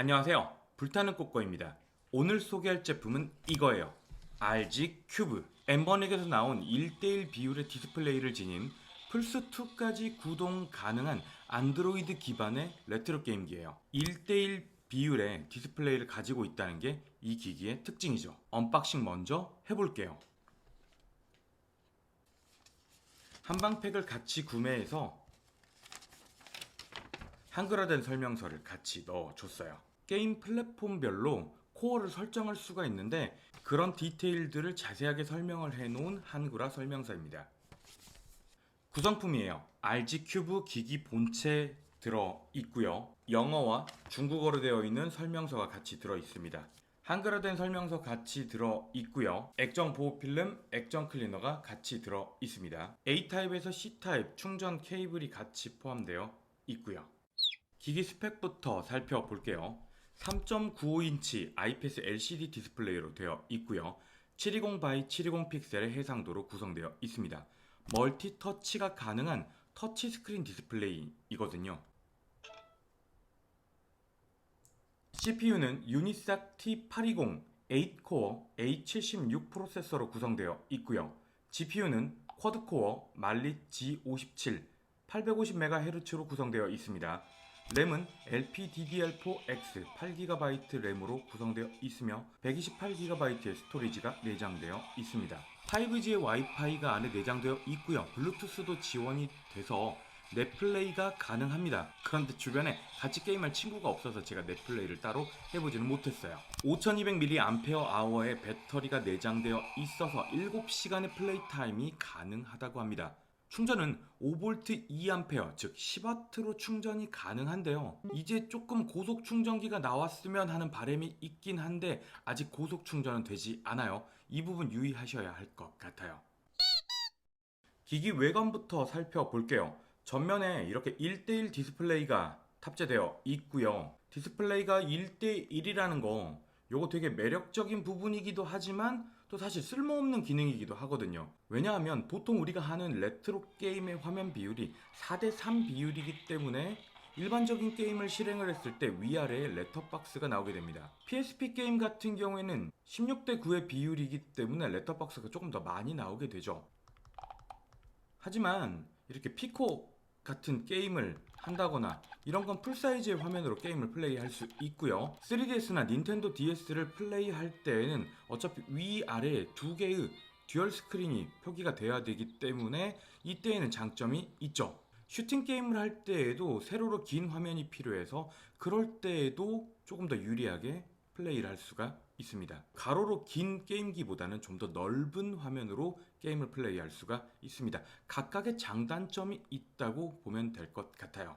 안녕하세요. 불타는 꼬꼬입니다. 오늘 소개할 제품은 이거예요. RG 큐브. 엠버넥에서 나온 1대1 비율의 디스플레이를 지닌 플스2까지 구동 가능한 안드로이드 기반의 레트로 게임기예요. 1대1 비율의 디스플레이를 가지고 있다는 게 이 기기의 특징이죠. 언박싱 먼저 해볼게요. 한방팩을 같이 구매해서 한글화된 설명서를 같이 넣어줬어요. 게임 플랫폼별로 코어를 설정할 수가 있는데 그런 디테일들을 자세하게 설명을 해놓은 한글화 설명서입니다. 구성품이에요. RG 큐브 기기 본체 들어 있고요. 영어와 중국어로 되어 있는 설명서가 같이 들어 있습니다. 한글화된 설명서 같이 들어 있고요. 액정 보호 필름, 액정 클리너가 같이 들어 있습니다. A 타입에서 C 타입 충전 케이블이 같이 포함되어 있고요. 기기 스펙부터 살펴볼게요. 3.95인치 IPS LCD 디스플레이로 되어 있고요. 720 x 720 픽셀의 해상도로 구성되어 있습니다. 멀티 터치가 가능한 터치 스크린 디스플레이이거든요. CPU는 유니삭 T820 8코어 A76 프로세서로 구성되어 있고요. GPU는 쿼드코어 말리 G57 850MHz로 구성되어 있습니다. 램은 LPDDR4X 8GB 램으로 구성되어 있으며 128GB의 스토리지가 내장되어 있습니다. 5G의 와이파이가 안에 내장되어 있고요. 블루투스도 지원이 돼서 넷플레이가 가능합니다. 그런데 주변에 같이 게임할 친구가 없어서 제가 넷플레이를 따로 해보지는 못했어요. 5200mAh의 배터리가 내장되어 있어서 7시간의 플레이 타임이 가능하다고 합니다. 충전은 5V 2A 즉 10W로 충전이 가능한데요. 이제 조금 고속 충전기가 나왔으면 하는 바람이 있긴 한데 아직 고속 충전은 되지 않아요. 이 부분 유의하셔야 할 것 같아요. 기기 외관부터 살펴볼게요. 전면에 이렇게 1대1 디스플레이가 탑재되어 있고요. 디스플레이가 1대1이라는 거 요거 되게 매력적인 부분이기도 하지만 또 사실 쓸모없는 기능이기도 하거든요. 왜냐하면 보통 우리가 하는 레트로 게임의 화면 비율이 4대3 비율이기 때문에 일반적인 게임을 실행을 했을 때 위아래에 레터박스가 나오게 됩니다. PSP 게임 같은 경우에는 16대 9의 비율이기 때문에 레터박스가 조금 더 많이 나오게 되죠. 하지만 이렇게 피코 같은 게임을 한다거나 이런 건 풀사이즈의 화면으로 게임을 플레이할 수 있고요. 3DS나 닌텐도 DS를 플레이할 때에는 어차피 위 아래 두 개의 듀얼 스크린이 표기가 돼야 되기 때문에 이때에는 장점이 있죠. 슈팅 게임을 할 때에도 세로로 긴 화면이 필요해서 그럴 때에도 조금 더 유리하게 플레이를 할 수가 있습니다. 가로로 긴 게임기보다는 좀 더 넓은 화면으로 게임을 플레이할 수가 있습니다. 각각의 장단점이 있다고 보면 될 것 같아요.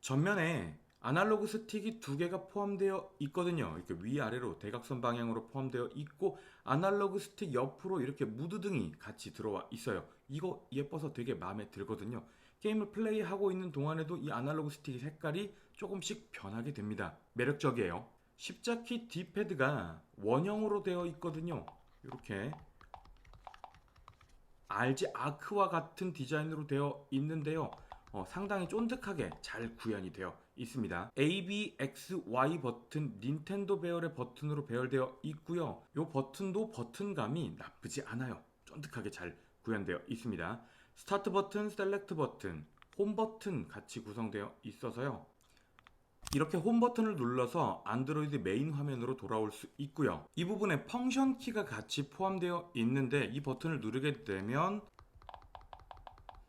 전면에 아날로그 스틱이 두 개가 포함되어 있거든요. 이렇게 위아래로 대각선 방향으로 포함되어 있고 아날로그 스틱 옆으로 이렇게 무드등이 같이 들어와 있어요. 이거 예뻐서 되게 마음에 들거든요. 게임을 플레이하고 있는 동안에도 이 아날로그 스틱의 색깔이 조금씩 변하게 됩니다. 매력적이에요. 십자키 D패드가 원형으로 되어 있거든요. 이렇게 RG 아크와 같은 디자인으로 되어 있는데요. 어, 상당히 쫀득하게 잘 구현이 되어 있습니다. A, B, X, Y 버튼 닌텐도 배열의 버튼으로 배열되어 있고요. 이 버튼도 버튼감이 나쁘지 않아요. 쫀득하게 잘 구현되어 있습니다. 스타트 버튼, 셀렉트 버튼, 홈 버튼 같이 구성되어 있어서요. 이렇게 홈 버튼을 눌러서 안드로이드 메인 화면으로 돌아올 수 있고요. 이 부분에 펑션 키가 같이 포함되어 있는데 이 버튼을 누르게 되면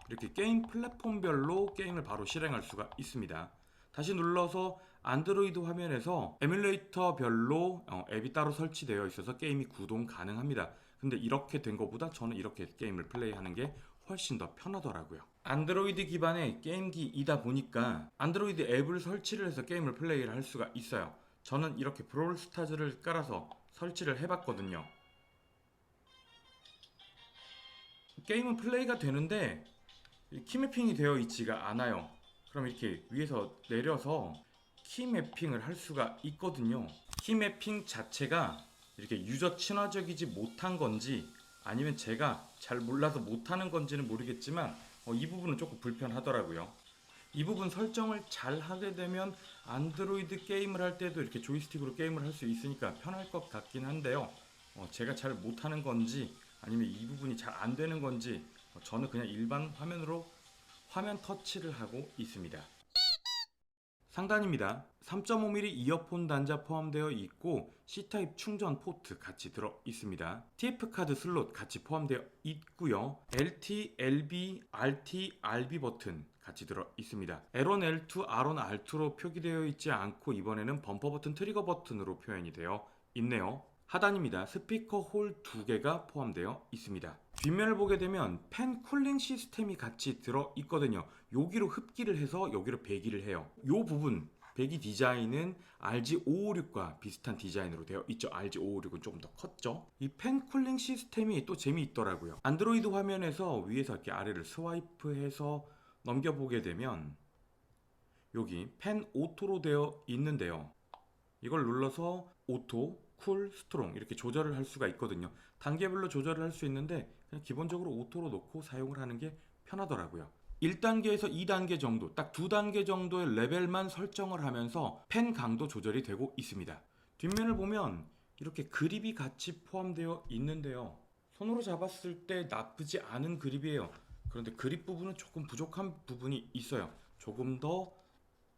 이렇게 게임 플랫폼별로 게임을 바로 실행할 수가 있습니다. 다시 눌러서 안드로이드 화면에서 에뮬레이터별로 어, 앱이 따로 설치되어 있어서 게임이 구동 가능합니다. 근데 이렇게 된 것보다 저는 이렇게 게임을 플레이하는 게 훨씬 더 편하더라고요. 안드로이드 기반의 게임기이다 보니까 안드로이드 앱을 설치를 해서 게임을 플레이를 할 수가 있어요. 저는 이렇게 브롤스타즈를 깔아서 설치를 해봤거든요. 게임은 플레이가 되는데 키매핑이 되어 있지가 않아요. 그럼 이렇게 위에서 내려서 키 매핑을 할 수가 있거든요. 키 매핑 자체가 이렇게 유저 친화적이지 못한 건지 아니면 제가 잘 몰라서 못하는 건지는 모르겠지만 어, 이 부분은 조금 불편하더라고요. 이 부분 설정을 잘 하게 되면 안드로이드 게임을 할 때도 이렇게 조이스틱으로 게임을 할 수 있으니까 편할 것 같긴 한데요. 어, 제가 잘 못하는 건지 아니면 이 부분이 잘 안 되는 건지 어, 저는 그냥 일반 화면으로 화면 터치를 하고 있습니다. 상단입니다. 3.5mm 이어폰 단자 포함되어 있고 C타입 충전 포트 같이 들어 있습니다. TF 카드 슬롯 같이 포함되어 있고요. LT, LB, RT, RB 버튼 같이 들어 있습니다. L1, L2, R1, R2로 표기되어 있지 않고 이번에는 범퍼 버튼 트리거 버튼으로 표현이 되어 있네요. 하단입니다. 스피커 홀 두 개가 포함되어 있습니다. 뒷면을 보게 되면 팬 쿨링 시스템이 같이 들어 있거든요. 여기로 흡기를 해서 여기로 배기를 해요. 이 부분 배기 디자인은 RG556과 비슷한 디자인으로 되어 있죠. RG556은 조금 더 컸죠. 이 팬 쿨링 시스템이 또 재미있더라고요. 안드로이드 화면에서 위에서 이렇게 아래를 스와이프해서 넘겨보게 되면 여기 팬 오토로 되어 있는데요. 이걸 눌러서 오토, 쿨, 스트롱 이렇게 조절을 할 수가 있거든요. 단계별로 조절을 할 수 있는데 그냥 기본적으로 오토로 놓고 사용을 하는 게 편하더라고요. 1단계에서 2단계 정도, 딱 두 단계 정도의 레벨만 설정을 하면서 펜 강도 조절이 되고 있습니다. 뒷면을 보면 이렇게 그립이 같이 포함되어 있는데요. 손으로 잡았을 때 나쁘지 않은 그립이에요. 그런데 그립 부분은 조금 부족한 부분이 있어요. 조금 더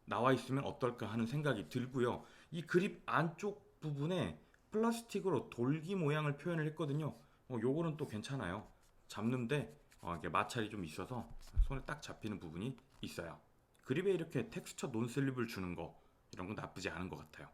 나와 있으면 어떨까 하는 생각이 들고요. 이 그립 안쪽 부분에 플라스틱으로 돌기 모양을 표현을 했거든요. 어, 요거는 또 괜찮아요. 잡는데 어, 이게 마찰이 좀 있어서 손에 딱 잡히는 부분이 있어요. 그립에 이렇게 텍스처 논슬립을 주는 거 이런 건 나쁘지 않은 것 같아요.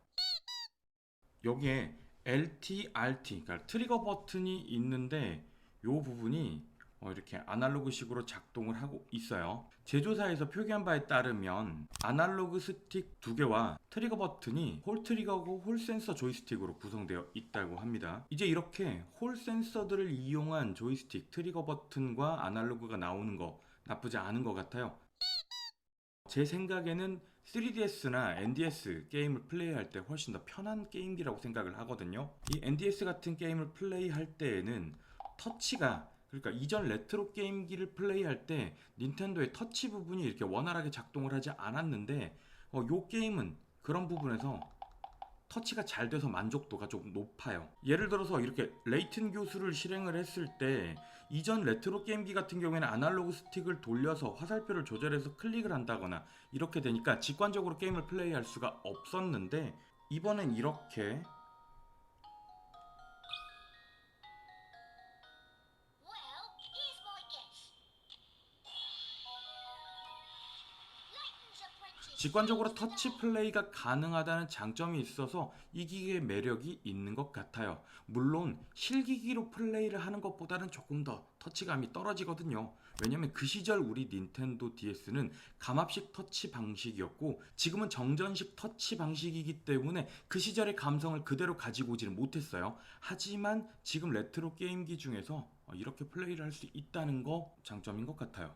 여기에 LT, RT, 그러니까 트리거 버튼이 있는데 요 부분이 어, 이렇게 아날로그식으로 작동을 하고 있어요. 제조사에서 표기한 바에 따르면 아날로그 스틱 두 개와 트리거 버튼이 홀 트리거고 홀 센서 조이스틱으로 구성되어 있다고 합니다. 이제 이렇게 홀 센서들을 이용한 조이스틱 트리거 버튼과 아날로그가 나오는 거 나쁘지 않은 것 같아요. 제 생각에는 3DS나 NDS 게임을 플레이할 때 훨씬 더 편한 게임기라고 생각을 하거든요. 이 NDS 같은 게임을 플레이할 때에는 터치가 그러니까 이전 레트로 게임기를 플레이할 때 닌텐도의 터치 부분이 이렇게 원활하게 작동을 하지 않았는데 어, 요 게임은 그런 부분에서 터치가 잘 돼서 만족도가 조금 높아요. 예를 들어서 이렇게 레이튼 교수를 실행을 했을 때 이전 레트로 게임기 같은 경우에는 아날로그 스틱을 돌려서 화살표를 조절해서 클릭을 한다거나 이렇게 되니까 직관적으로 게임을 플레이할 수가 없었는데 이번엔 이렇게 직관적으로 터치 플레이가 가능하다는 장점이 있어서 이 기기의 매력이 있는 것 같아요. 물론 실기기로 플레이를 하는 것보다는 조금 더 터치감이 떨어지거든요. 왜냐면 그 시절 우리 닌텐도 DS는 감압식 터치 방식이었고 지금은 정전식 터치 방식이기 때문에 그 시절의 감성을 그대로 가지고 오지는 못했어요. 하지만 지금 레트로 게임기 중에서 어, 이렇게 플레이를 할 수 있다는 거 장점인 것 같아요.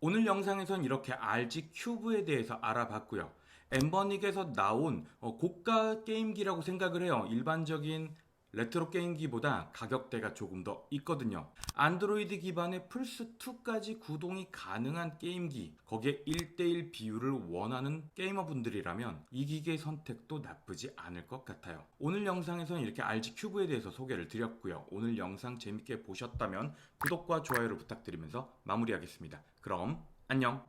오늘 영상에선 이렇게 RG 큐브에 대해서 알아봤고요. 엠버닉에서 나온 어, 고가 게임기라고 생각을 해요. 일반적인 레트로 게임기보다 가격대가 조금 더 있거든요. 안드로이드 기반의 플스2까지 구동이 가능한 게임기, 거기에 1대1 비율을 원하는 게이머분들이라면 이 기계 선택도 나쁘지 않을 것 같아요. 오늘 영상에서는 이렇게 RG 큐브에 대해서 소개를 드렸고요. 오늘 영상 재밌게 보셨다면 구독과 좋아요를 부탁드리면서 마무리하겠습니다. 그럼 안녕!